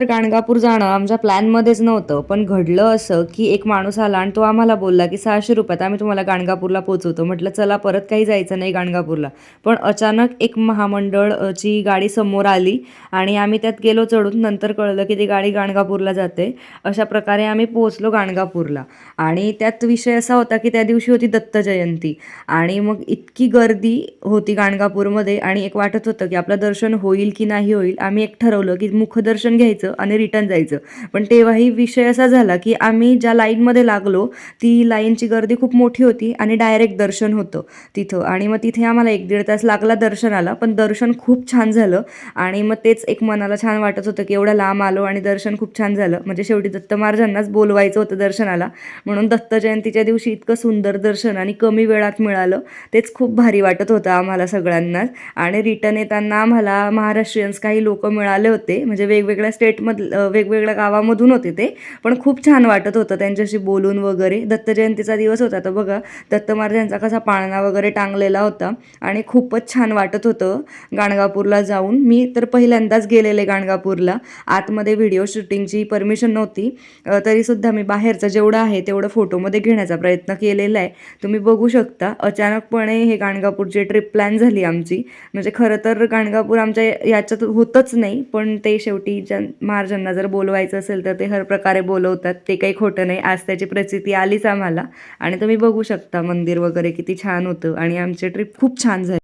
तर गाणगापूर जाणं आमच्या प्लॅनमध्येच नव्हतं पण घडलं असं की एक माणूस आला आणि तो आम्हाला बोलला की सहाशे रुपयात आम्ही तुम्हाला गाणगापूरला पोचवतो. म्हटलं चला परत काही जायचं नाही गाणगापूरला. पण अचानक एक महामंडळची गाडी समोर आली आणि आम्ही त्यात गेलो चढून. नंतर कळलं की ती गाडी गाणगापूरला जाते. अशा प्रकारे आम्ही पोहोचलो गाणगापूरला. आणि त्यात विषय असा होता की त्या दिवशी होती दत्त जयंती. आणि मग इतकी गर्दी होती गाणगापूरमध्ये आणि एक वाटत होतं की आपलं दर्शन होईल की नाही होईल. आम्ही एक ठरवलं की मुखदर्शन घ्यायचं. आणि रिटर्न जायचं. पण तेव्हाही विषय असा झाला की आम्ही ज्या लाईनमध्ये लागलो ती लाईनची गर्दी खूप मोठी होती आणि डायरेक्ट दर्शन होतं तिथं. आणि मग तिथे आम्हाला एक दीड तास लागला दर्शनाला पण दर्शन खूप छान झालं. आणि मग तेच एक मनाला छान वाटत होतं की एवढं लांब आलो आणि दर्शन खूप छान झालं. म्हणजे शेवटी दत्त महाराजांनाच बोलवायचं होतं दर्शनाला. म्हणून दत्त जयंतीच्या दिवशी इतकं सुंदर दर्शन आणि कमी वेळात मिळालं. तेच खूप भारी वाटत होतं आम्हाला सगळ्यांनाच. आणि रिटर्न येताना आम्हाला महाराष्ट्रीयन्स काही लोक मिळाले होते. म्हणजे वेगवेगळ्या स्टेट स्टेटमधलं वेगवेगळ्या गावामधून होते ते. पण खूप छान वाटत होतं त्यांच्याशी बोलून वगैरे. दत्त जयंतीचा दिवस होता तर बघा. दत्त महाराजांचा कसा पाळणा वगैरे टांगलेला होता. आणि खूपच छान वाटत होतं गाणगापूरला जाऊन. मी तर पहिल्यांदाच गेलेले गाणगापूरला. आतमध्ये व्हिडिओ शूटिंगची परमिशन नव्हती. तरीसुद्धा मी बाहेरचं जेवढं आहे तेवढं फोटोमध्ये घेण्याचा प्रयत्न केलेला आहे. तुम्ही बघू शकता. अचानकपणे हे गाणगापूरची ट्रिप प्लॅन झाली आमची. म्हणजे खरं तर गाणगापूर आमच्या याच्यात होतंच नाही. पण ते शेवटी ज्या महाराजांना जर बोलवायचं असेल तर ते हर प्रकारे बोलवतात. ते काही खोटं नाही. आज त्याची प्रचिती आलीच आम्हाला. आणि तुम्ही बघू शकता मंदिर वगैरे किती छान होतं. आणि आमची ट्रिप खूप छान झाली.